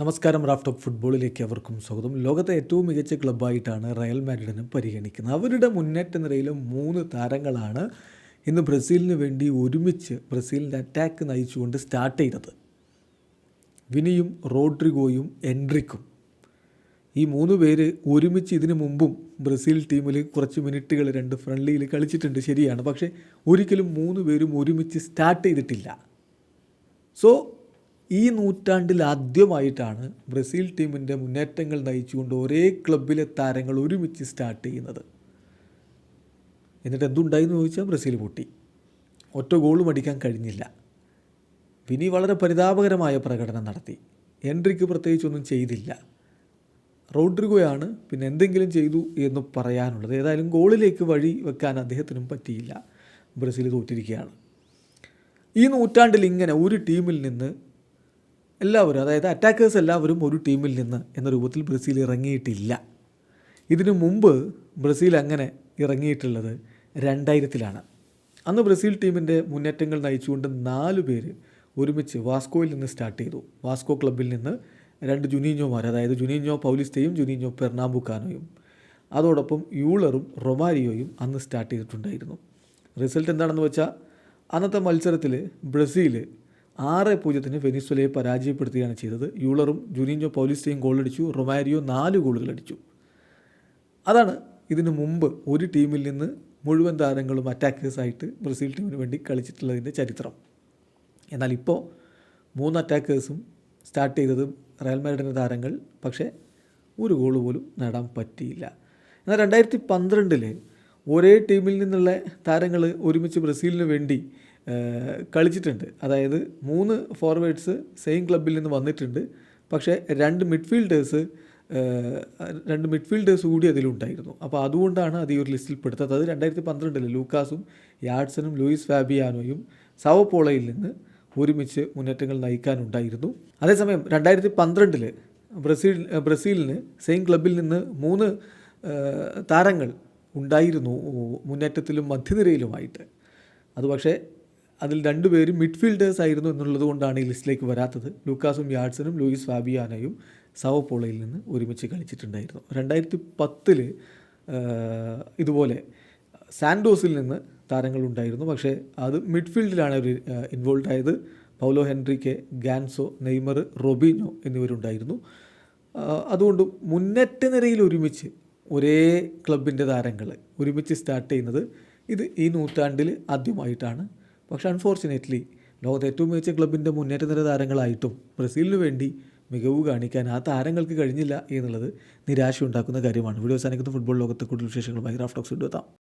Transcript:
നമസ്കാരം raft of ഫുട്ബോളിലേക്ക് അവർക്കും സ്വാഗതം. ലോകത്തെ ഏറ്റവും മികച്ച ക്ലബ്ബായിട്ടാണ് റയൽ മാഡ്രിഡിനെ പരിഗണിക്കുന്നത്. അവരുടെ മുന്നേറ്റ നിരയിൽ മൂന്ന് താരങ്ങളാണ് ഇന്ന് ബ്രസീലിന് വേണ്ടി ഒരുമിച്ച് ബ്രസീലിന്റെ അറ്റാക്ക് നയിച്ചുകൊണ്ട് സ്റ്റാർട്ട് ചെയ്തത്. വിനിയും റോഡ്രിഗോയും എൻട്രിക്കും. ഈ മൂന്ന് പേര് ഒരുമിച്ച് ഇതിനു മുമ്പും ബ്രസീൽ ടീമിൽ കുറച്ച് മിനിറ്റുകൾ രണ്ട് ഫ്രണ്ട്ലിയിൽ കളിച്ചിട്ടുണ്ട് ശരിയാണ്. പക്ഷേ ഒരിക്കലും മൂന്ന് പേരും ഒരുമിച്ച് സ്റ്റാർട്ട് ചെയ്തിട്ടില്ല. സോ ഈ നൂറ്റാണ്ടിൽ ആദ്യമായിട്ടാണ് ബ്രസീൽ ടീമിന്റെ മുന്നേറ്റങ്ങൾ നയിച്ചുകൊണ്ട് ഒരേ ക്ലബിലെ താരങ്ങൾ ഒരുമിച്ച് സ്റ്റാർട്ട് ചെയ്യുന്നത്. എന്നിട്ട് എന്തുണ്ടായെന്ന് ചോദിച്ചാൽ ബ്രസീൽ പൊട്ടി. ഒറ്റ ഗോളും അടിക്കാൻ കഴിഞ്ഞില്ല. വിനി വളരെ പരിതാപകരമായ പ്രകടനം നടത്തി. എൻട്രിക്ക് പ്രത്യേകിച്ചൊന്നും ചെയ്തില്ല. റോഡ്രിഗോയാണ് പിന്നെ എന്തെങ്കിലും ചെയ്തു എന്ന് പറയാനുള്ളത്. ഏതായാലും ഗോളിലേക്ക് വഴി വെക്കാൻ അദ്ദേഹത്തിനും പറ്റിയില്ല. ബ്രസീൽ തോറ്റിരിക്കുകയാണ്. ഈ നൂറ്റാണ്ടിൽ ഇങ്ങനെ ഒരു ടീമിൽ നിന്ന് എല്ലാവരും അതായത് അറ്റാക്കേഴ്സ് എല്ലാവരും ഒരു ടീമിൽ നിന്ന് എന്ന രൂപത്തിൽ ബ്രസീൽ ഇറങ്ങിയിട്ടില്ല. ഇതിനു മുമ്പ് ബ്രസീൽ അങ്ങനെ ഇറങ്ങിയിട്ടുള്ളത് രണ്ടായിരത്തിലാണ്. അന്ന് ബ്രസീൽ ടീമിന്റെ മുന്നേറ്റങ്ങൾ നയിച്ചുകൊണ്ട് നാല് പേര് ഒരുമിച്ച് വാസ്കോയിൽ നിന്ന് സ്റ്റാർട്ട് ചെയ്തു. വാസ്കോ ക്ലബിൽ നിന്ന് രണ്ട് ജുനീഞ്ഞോമാർ അതായത് ജുനീഞ്ഞോ പൗലിസ്റ്റയും ജുനീഞ്ഞോ പെർണാമ്പുക്കാനോയും അതോടൊപ്പം യൂളറും റൊമാരിയോയും അന്ന് സ്റ്റാർട്ട് ചെയ്തിട്ടുണ്ടായിരുന്നു. റിസൾട്ട് എന്താണെന്ന് വെച്ചാൽ അന്നത്തെ മത്സരത്തിൽ ബ്രസീൽ ആറ് പൂജ്യത്തിന് വെനിസ്വലയെ പരാജയപ്പെടുത്തുകയാണ് ചെയ്തത്. യൂളറും ജുനീഞ്ചോ പൗലിസ്റ്റയും ഗോളടിച്ചു. റൊമാരിയോ നാല് ഗോളുകൾ അടിച്ചു അതാണ് ഇതിനു മുമ്പ് ഒരു ടീമിൽ നിന്ന് മുഴുവൻ താരങ്ങളും അറ്റാക്കേഴ്സായിട്ട് ബ്രസീൽ ടീമിന് വേണ്ടി കളിച്ചിട്ടുള്ളതിന്റെ ചരിത്രം. എന്നാൽ ഇപ്പോൾ മൂന്ന് അറ്റാക്കേഴ്സും സ്റ്റാർട്ട് ചെയ്തത് റയൽ മാഡ്രിഡിന്റെ താരങ്ങൾ പക്ഷേ ഒരു ഗോൾ പോലും നേടാൻ പറ്റിയില്ല. എന്നാൽ രണ്ടായിരത്തി പന്ത്രണ്ടിൽ ഒരേ ടീമിൽ നിന്നുള്ള താരങ്ങൾ ഒരുമിച്ച് ബ്രസീലിന് വേണ്ടി കളിച്ചിട്ടുണ്ട്. അതായത് മൂന്ന് ഫോർവേഡ്സ് സെയിം ക്ലബിൽ നിന്ന് വന്നിട്ടുണ്ട്. പക്ഷേ രണ്ട് മിഡ്ഫീൽഡേഴ്സ് രണ്ട് മിഡ്ഫീൽഡേഴ്സ് കൂടി അതിലുണ്ടായിരുന്നു. അപ്പോൾ അതുകൊണ്ടാണ് അത് ഈ ഒരു ലിസ്റ്റിൽ പെടുത്തത്. അത് രണ്ടായിരത്തി പന്ത്രണ്ടിൽ ലൂക്കാസും യാഡ്സനും ലൂയിസ് ഫാബിയാനോയും സവപോളയിൽ നിന്ന് ഒരുമിച്ച് മുന്നേറ്റങ്ങൾ നയിക്കാനുണ്ടായിരുന്നു. അതേസമയം രണ്ടായിരത്തി പന്ത്രണ്ടിൽ ബ്രസീൽ ബ്രസീലിന് സെയിം ക്ലബിൽ നിന്ന് മൂന്ന് താരങ്ങൾ ഉണ്ടായിരുന്നു. മുന്നേറ്റത്തിലും മധ്യനിരയിലുമായിട്ട്. അത് പക്ഷേ അതിൽ രണ്ടുപേരും മിഡ്ഫീൽഡേഴ്സ് ആയിരുന്നു എന്നുള്ളത് കൊണ്ടാണ് ഈ ലിസ്റ്റിലേക്ക് വരാത്തത്. ലൂക്കാസും യാഡ്സനും ലൂയിസ് ഫാബിയാനയും സവപ്പോളയിൽ നിന്ന് ഒരുമിച്ച് കളിച്ചിട്ടുണ്ടായിരുന്നു. രണ്ടായിരത്തി പത്തിൽ ഇതുപോലെ സാൻഡോസിൽ നിന്ന് താരങ്ങളുണ്ടായിരുന്നു. പക്ഷേ അത് മിഡ്ഫീൽഡിലാണ് അവർ ഇൻവോൾവ് ആയത്. Paulo Henrique Ganso Neymar Robinho എന്നിവരുണ്ടായിരുന്നു. അതുകൊണ്ട് മുന്നേറ്റ നിരയിൽ ഒരുമിച്ച് ഒരേ ക്ലബിന്റെ താരങ്ങൾ ഒരുമിച്ച് സ്റ്റാർട്ട് ചെയ്യുന്നത് ഇത് ഈ നൂറ്റാണ്ടിൽ ആദ്യമായിട്ടാണ്. പക്ഷേ അൺഫോർച്ചുനേറ്റ്ലി ലോകത്തെ ഏറ്റവും മികച്ച ക്ലബിന്റെ മുന്നേറ്റ നിര താരങ്ങളായിട്ടും ബ്രസീലിന് വേണ്ടി മികവ് കാണിക്കാൻ ആ താരങ്ങൾക്ക് കഴിഞ്ഞില്ല എന്നുള്ളത് നിരാശ ഉണ്ടാക്കുന്ന കാര്യമാണ്. വീഡിയോ അവസാനിക്കുന്ന. ഫുട്ബോൾ ലോകത്തെ കൂടുതൽ വിശേഷങ്ങളുമായി ടോക്സ് കൊണ്ടുവെത്താം